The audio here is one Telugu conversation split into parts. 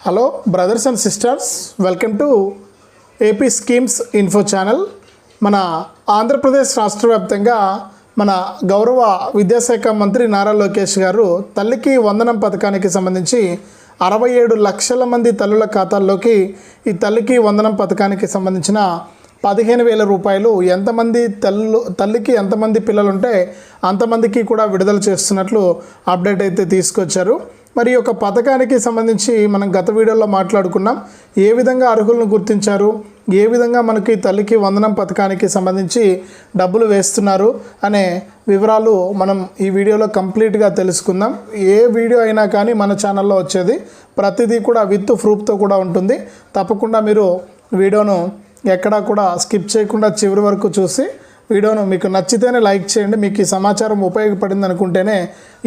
Hello brothers and sisters welcome to AP schemes info channel మన ఆంధ్రప్రదేశ్ రాష్ట్ర వ్యాప్తంగా మన గౌరవ విద్యాశాఖ మంత్రి నారా లోకేష్ గారు తల్లికి వందనం పథకానికి సంబంధించి అరవై ఏడు లక్షల మంది తల్లుల ఖాతాల్లోకి ఈ తల్లికి వందనం పథకానికి సంబంధించిన పదిహేను వేల రూపాయలు ఎంతమంది తల్లు తల్లికి ఎంతమంది పిల్లలు ఉంటే అంతమందికి కూడా విడుదల చేస్తున్నట్లు అప్డేట్ అయితే తీసుకొచ్చారు. మరి ఈ యొక్క పథకానికి సంబంధించి మనం గత వీడియోలో మాట్లాడుకున్నాం. ఏ విధంగా అర్హులను గుర్తించారు? ఏ విధంగా మనకి తల్లికి వందనం పథకానికి సంబంధించి డబ్బులు వేస్తున్నారు? అనే వివరాలు మనం ఈ వీడియోలో కంప్లీట్గా తెలుసుకుందాం. ఏ వీడియో అయినా కానీ మన ఛానల్లో వచ్చేది. ప్రతిదీ కూడా విత్ ప్రూఫ్తో కూడా ఉంటుంది. తప్పకుండా మీరు వీడియోను ఎక్కడా కూడా స్కిప్ చేయకుండా చివరి వరకు చూసి వీడియోను మీకు నచ్చితేనే లైక్ చేయండి. మీకు ఈ సమాచారం ఉపయోగపడింది అనుకుంటేనే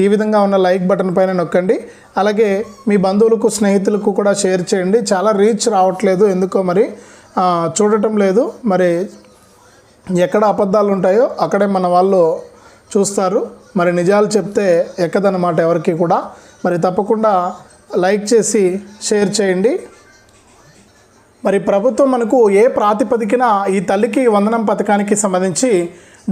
ఈ విధంగా ఉన్న లైక్ బటన్ పైన నొక్కండి. అలాగే మీ బంధువులకు స్నేహితులకు కూడా షేర్ చేయండి. చాలా రీచ్ రావట్లేదు. ఎందుకో మరి చూడటం లేదు. మరి ఎక్కడ అబద్ధాలు ఉంటాయో అక్కడే మన వాళ్ళు చూస్తారు. మరి నిజాలు చెప్తే ఎక్కదన్నమాట ఎవరికి కూడా. మరి తప్పకుండా లైక్ చేసి షేర్ చేయండి. మరి ప్రభుత్వం మనకు ఏ ప్రాతిపదికన ఈ తల్లికి వందనం పథకానికి సంబంధించి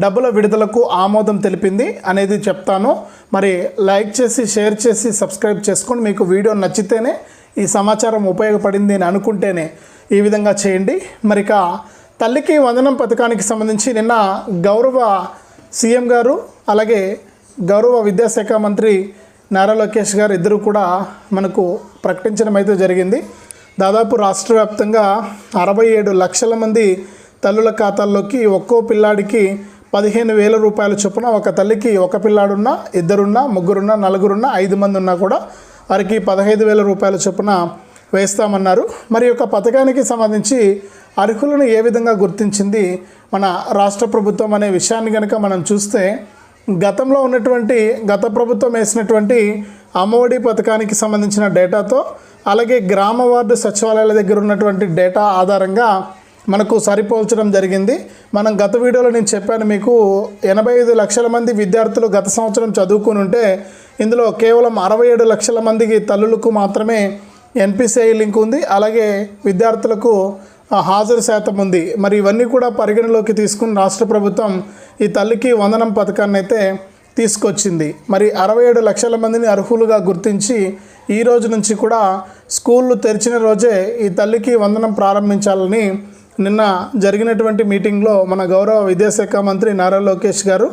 డబ్బుల విడుదలకు ఆమోదం తెలిపింది అనేది చెప్తాను. మరి లైక్ చేసి షేర్ చేసి సబ్స్క్రైబ్ చేసుకొని మీకు వీడియో నచ్చితేనే ఈ సమాచారం ఉపయోగపడింది అని అనుకుంటేనే ఈ విధంగా చేయండి. మరి ఇక తల్లికి వందనం పథకానికి సంబంధించి నిన్న గౌరవ సీఎం గారు అలాగే గౌరవ విద్యాశాఖ మంత్రి నారా లోకేష్ గారు ఇద్దరు కూడా మనకు ప్రకటించడం అయితే జరిగింది. దాదాపు రాష్ట్ర వ్యాప్తంగా అరవై ఏడు లక్షల మంది తల్లుల ఖాతాల్లోకి ఒక్కో పిల్లాడికి పదిహేను వేల రూపాయల చొప్పున ఒక తల్లికి ఒక పిల్లాడున్నా ఇద్దరున్నా ముగ్గురున్నా నలుగురున్నా ఐదు మంది ఉన్నా కూడా వారికి పదహైదు వేల రూపాయల చొప్పున వేస్తామన్నారు. మరి యొక్క పథకానికి సంబంధించి అర్హులను ఏ విధంగా గుర్తించింది మన రాష్ట్ర ప్రభుత్వం అనే విషయాన్ని కనుక మనం చూస్తే గతంలో ఉన్నటువంటి గత ప్రభుత్వం వేసినటువంటి అమ్మఒడి పథకానికి సంబంధించిన డేటాతో అలాగే గ్రామ వార్డు సచివాలయాల దగ్గర ఉన్నటువంటి డేటా ఆధారంగా మనకు సరిపోల్చడం జరిగింది. మనం గత వీడియోలో నేను చెప్పాను మీకు ఎనభై ఐదు లక్షల మంది విద్యార్థులు గత సంవత్సరం చదువుకుని ఉంటే ఇందులో కేవలం అరవై ఏడు లక్షల మందికి తల్లులకు మాత్రమే ఎన్పిసిఐ లింక్ ఉంది. అలాగే విద్యార్థులకు హాజరు శాతం ఉంది. మరి ఇవన్నీ కూడా పరిగణలోకి తీసుకుని రాష్ట్ర ప్రభుత్వం ఈ తల్లికి వందనం పథకాన్ని అయితే తీసుకొచ్చింది. మరి అరవై ఏడు లక్షల మందిని అర్హులుగా గుర్తించి ఈ రోజు నుంచి కూడా స్కూళ్ళు తెరిచిన రోజే ఈ తల్లికి వందనం ప్రారంభించాలని నిన్న జరిగినటువంటి మీటింగ్లో మన గౌరవ విద్యాశాఖ మంత్రి నారా లోకేష్ గారు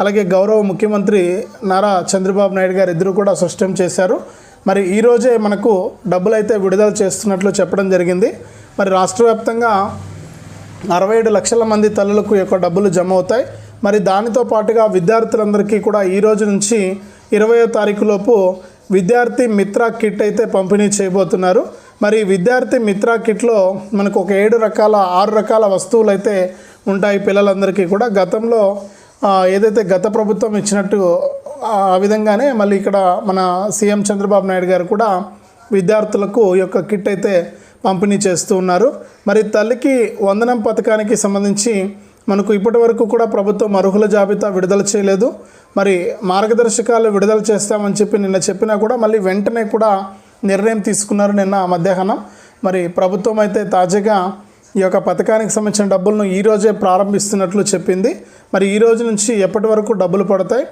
అలాగే గౌరవ ముఖ్యమంత్రి నారా చంద్రబాబు నాయుడు గారు ఇద్దరు కూడా స్పష్టం చేశారు. మరి ఈ రోజే మనకు డబ్బులు అయితే విడుదల చేస్తున్నట్లు చెప్పడం జరిగింది. మరి రాష్ట్ర వ్యాప్తంగా అరవై ఏడు లక్షల మంది తల్లులకు యొక్క డబ్బులు జమ అవుతాయి. మరి దానితో పాటుగా విద్యార్థులందరికీ కూడా ఈ రోజు నుంచి ఇరవయో తారీఖు లోపు విద్యార్థి మిత్ర కిట్ అయితే పంపిణీ చేయబోతున్నారు. మరి విద్యార్థి మిత్ర కిట్లో మనకు ఒక ఏడు రకాల ఆరు రకాల వస్తువులు అయితే ఉంటాయి పిల్లలందరికీ కూడా. గతంలో ఏదైతే గత ప్రభుత్వం ఇచ్చినట్టు ఆ ఆ విధంగానే మళ్ళీ ఇక్కడ మన సీఎం చంద్రబాబు నాయుడు గారు కూడా విద్యార్థులకు ఈ యొక్క కిట్ అయితే పంపిణీ చేస్తూ ఉన్నారు. మరి తల్లికి వందనం పథకానికి సంబంధించి మనకు ఇప్పటి వరకు కూడా ప్రభుత్వం అర్హుల జాబితా విడుదల చేయలేదు. మరి మార్గదర్శకాలు విడుదల చేస్తామని చెప్పి నిన్న చెప్పినా కూడా మళ్ళీ వెంటనే కూడా నిర్ణయం తీసుకున్నారు నిన్న మధ్యాహ్నం. మరి ప్రభుత్వం అయితే తాజాగా ఈ యొక్క పథకానికి సంబంధించిన డబ్బులను ఈరోజే ప్రారంభిస్తున్నట్లు చెప్పింది. మరి ఈ రోజు నుంచి ఎప్పటి వరకు డబ్బులు పడతాయి?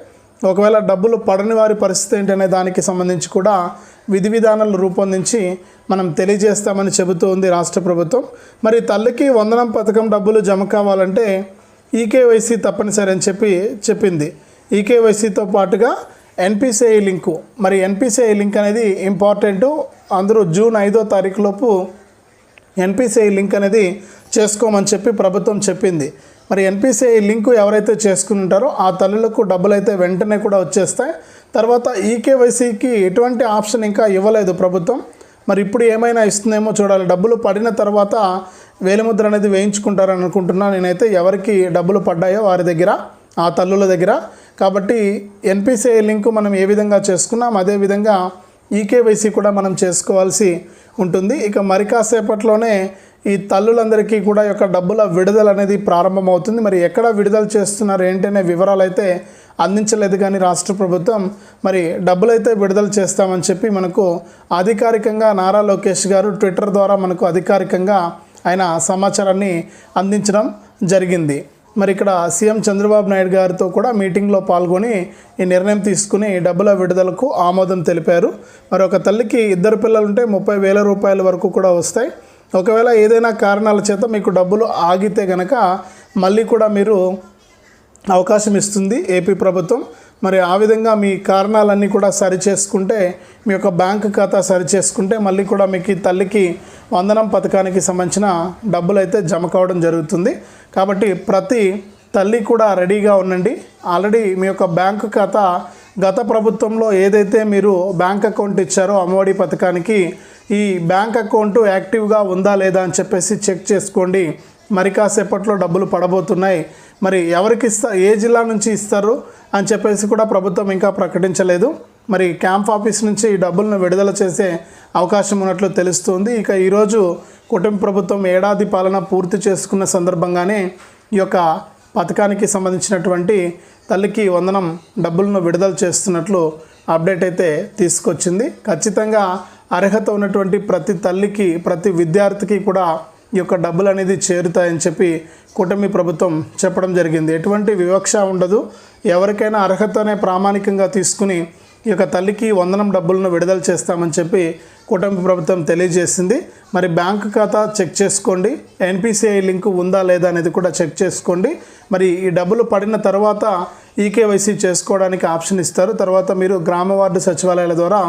ఒకవేళ డబ్బులు పడని వారి పరిస్థితి ఏంటనే దానికి సంబంధించి కూడా విధి విధానాలు రూపొందించి మనం తెలియజేస్తామని చెబుతూ ఉంది రాష్ట్ర ప్రభుత్వం. మరి తల్లికి వందనం పథకం డబ్బులు జమ కావాలంటే ఈకేవైసీ తప్పనిసరి అని చెప్పి చెప్పింది. ఈకేవైసీతో పాటుగా ఎన్పిసిఐ లింకు. మరి ఎన్పిసిఐ లింక్ అనేది ఇంపార్టెంట్. అందరూ జూన్ ఐదో తారీఖులోపు ఎన్పిసిఐ లింక్ అనేది చేసుకోమని చెప్పి ప్రభుత్వం చెప్పింది. మరి ఎన్పిసిఐ లింకు ఎవరైతే చేసుకుని ఉంటారో ఆ తల్లులకు డబ్బులు అయితే వెంటనే కూడా వచ్చేస్తాయి. తర్వాత ఈకేవైసీకి ఎటువంటి ఆప్షన్ ఇంకా ఇవ్వలేదు ప్రభుత్వం. మరి ఇప్పుడు ఏమైనా ఇస్తుందేమో చూడాలి. డబ్బులు పడిన తర్వాత వేలిముద్ర అనేది వేయించుకుంటారని అనుకుంటున్నా. నేనైతే ఎవరికి డబ్బులు పడ్డాయో వారి దగ్గర ఆ తల్లుల దగ్గర. కాబట్టి ఎన్పిసిఐ లింకు మనం ఏ విధంగా చేసుకున్నాం అదేవిధంగా ఈకేవైసీ కూడా మనం చేసుకోవాల్సి ఉంటుంది. ఇక మరి కాసేపట్లోనే ఈ తల్లులందరికీ కూడా యొక్క డబ్బుల విడుదల అనేది ప్రారంభమవుతుంది. మరి ఎక్కడ విడుదల చేస్తున్నారు ఏంటనే వివరాలు అయితే అందించలేదు కానీ రాష్ట్ర ప్రభుత్వం. మరి డబ్బులైతే విడుదల చేస్తామని చెప్పి మనకు అధికారికంగా నారా లోకేష్ గారు ట్విట్టర్ ద్వారా మనకు అధికారికంగా ఆయన సమాచారాన్ని అందించడం జరిగింది. మరి ఇక్కడ సీఎం చంద్రబాబు నాయుడు గారితో కూడా మీటింగ్లో పాల్గొని ఈ నిర్ణయం తీసుకుని డబ్బుల విడుదలకు ఆమోదం తెలిపారు. మరి ఒక తల్లికి ఇద్దరు పిల్లలుంటే ముప్పై వేల రూపాయల వరకు కూడా వస్తాయి. ఒకవేళ ఏదైనా కారణాల చేత మీకు డబ్బులు ఆగితే గనక మళ్ళీ కూడా మీరు అవకాశం ఇస్తుంది ఏపీ ప్రభుత్వం. మరి ఆ విధంగా మీ కారణాలన్నీ కూడా సరి చేసుకుంటే మీ యొక్క బ్యాంక్ ఖాతా సరి చేసుకుంటే మళ్ళీ కూడా మీకు ఈ తల్లికి వందనం పథకానికి సంబంధించిన డబ్బులు అయితే జమ కావడం జరుగుతుంది. కాబట్టి ప్రతి తల్లి కూడా రెడీగా ఉండండి. ఆల్రెడీ మీ యొక్క బ్యాంకు ఖాతా గత ప్రభుత్వంలో ఏదైతే మీరు బ్యాంక్ అకౌంట్ ఇచ్చారో అమ్మఒడి పథకానికి ఈ బ్యాంక్ అకౌంట్ యాక్టివ్గా ఉందా లేదా అని చెప్పేసి చెక్ చేసుకోండి. మరి కాసేపట్లో డబ్బులు పడబోతున్నాయి. మరి ఎవరికి ఇస్తా ఏ జిల్లా నుంచి ఇస్తారు అని చెప్పేసి కూడా ప్రభుత్వం ఇంకా ప్రకటించలేదు. మరి క్యాంప్ ఆఫీస్ నుంచి ఈ డబ్బులను విడుదల చేసే అవకాశం ఉన్నట్లు తెలుస్తుంది. ఇక ఈరోజు కుటుంబ ప్రభుత్వం ఏడాది పాలన పూర్తి చేసుకున్న సందర్భంగానే ఈ యొక్క పథకానికి సంబంధించినటువంటి తల్లికి వందనం డబ్బులను విడుదల చేస్తున్నట్లు అప్డేట్ అయితే తీసుకొచ్చింది. ఖచ్చితంగా అర్హత ఉన్నటువంటి ప్రతి తల్లికి ప్రతి విద్యార్థికి కూడా యొక్క డబ్బులు అనేది చేరుతాయని చెప్పి కూటమి ప్రభుత్వం చెప్పడం జరిగింది. ఎటువంటి వివక్ష ఉండదు. ఎవరికైనా అర్హతనే ప్రామాణికంగా తీసుకుని ఈ యొక్క తల్లికి వందనం డబ్బులను విడుదల చేస్తామని చెప్పి కూటమి ప్రభుత్వం తెలియజేసింది. మరి బ్యాంక్ ఖాతా చెక్ చేసుకోండి. ఎన్పిసిఐ లింక్ ఉందా లేదా అనేది కూడా చెక్ చేసుకోండి. మరి ఈ డబ్బులు పడిన తర్వాత ఈకేవైసీ చేసుకోవడానికి ఆప్షన్ ఇస్తారు. తర్వాత మీరు గ్రామ వార్డు సచివాలయాల ద్వారా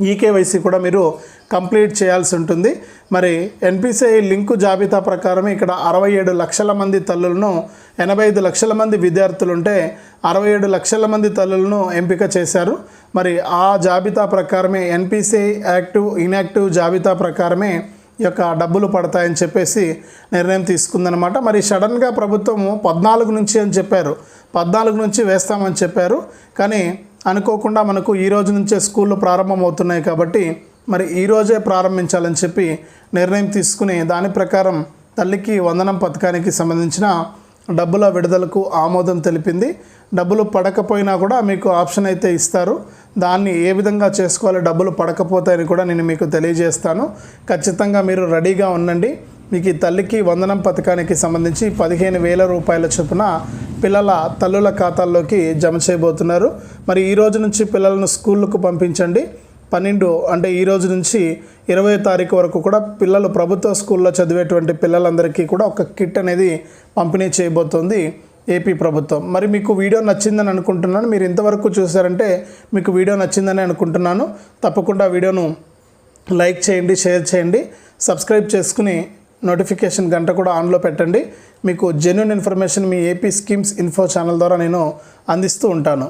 ఈకేవైసీ కూడా మీరు కంప్లీట్ చేయాల్సి ఉంటుంది. మరి ఎన్పిసిఐ లింకు జాబితా ప్రకారం ఇక్కడ అరవై ఏడు లక్షల మంది తల్లులను ఎనభై ఐదు లక్షల మంది విద్యార్థులు ఉంటే అరవై ఏడు లక్షల మంది తల్లులను ఎంపిక చేశారు. మరి ఆ జాబితా ప్రకారమే ఎన్పిసిఐ యాక్టివ్ ఇన్యాక్టివ్ జాబితా ప్రకారమే ఈ యొక్క డబ్బులు పడతాయని చెప్పేసి నిర్ణయం తీసుకుందనమాట మరి సడన్గా ప్రభుత్వము పద్నాలుగు నుంచి అని చెప్పారు. పద్నాలుగు నుంచి వేస్తామని చెప్పారు. కానీ అనుకోకుండా మనకు ఈ రోజు నుంచే స్కూళ్ళు ప్రారంభమవుతున్నాయి కాబట్టి మరి ఈ రోజే ప్రారంభించాలని చెప్పి నిర్ణయం తీసుకుని దాని ప్రకారం తల్లికి వందనం పథకానికి సంబంధించిన డబ్బుల విడుదలకు ఆమోదం తెలిపింది. డబ్బులు పడకపోయినా కూడా మీకు ఆప్షన్ అయితే ఇస్తారు. దాన్ని ఏ విధంగా చేసుకోవాలి డబ్బులు పడకపోతాయని కూడా నేను మీకు తెలియజేస్తాను. ఖచ్చితంగా మీరు రెడీగా ఉండండి. మీకు ఈ తల్లికి వందనం పథకానికి సంబంధించి పదిహేను వేల రూపాయల చొప్పున పిల్లల తల్లుల ఖాతాల్లోకి జమ చేయబోతున్నారు. మరి ఈ రోజు నుంచి పిల్లలను స్కూళ్ళకు పంపించండి. పన్నెండు అంటే ఈ రోజు నుంచి ఇరవై తారీఖు వరకు కూడా పిల్లలు ప్రభుత్వ స్కూల్లో చదివేటువంటి పిల్లలందరికీ కూడా ఒక కిట్ అనేది పంపిణీ చేయబోతోంది ఏపీ ప్రభుత్వం. మరి మీకు వీడియో నచ్చిందని అనుకుంటున్నాను. మీరు ఇంతవరకు చూసారంటే మీకు వీడియో నచ్చిందని అనుకుంటున్నాను. తప్పకుండా వీడియోను లైక్ చేయండి షేర్ చేయండి సబ్స్క్రైబ్ చేసుకుని నోటిఫికేషన్ గంట కూడా ఆన్లో పెట్టండి. మీకు జెన్యున్ ఇన్ఫర్మేషన్ మీ ఏపీ స్కీమ్స్ ఇన్ఫో ఛానల్ ద్వారా నేను అందిస్తూ ఉంటాను.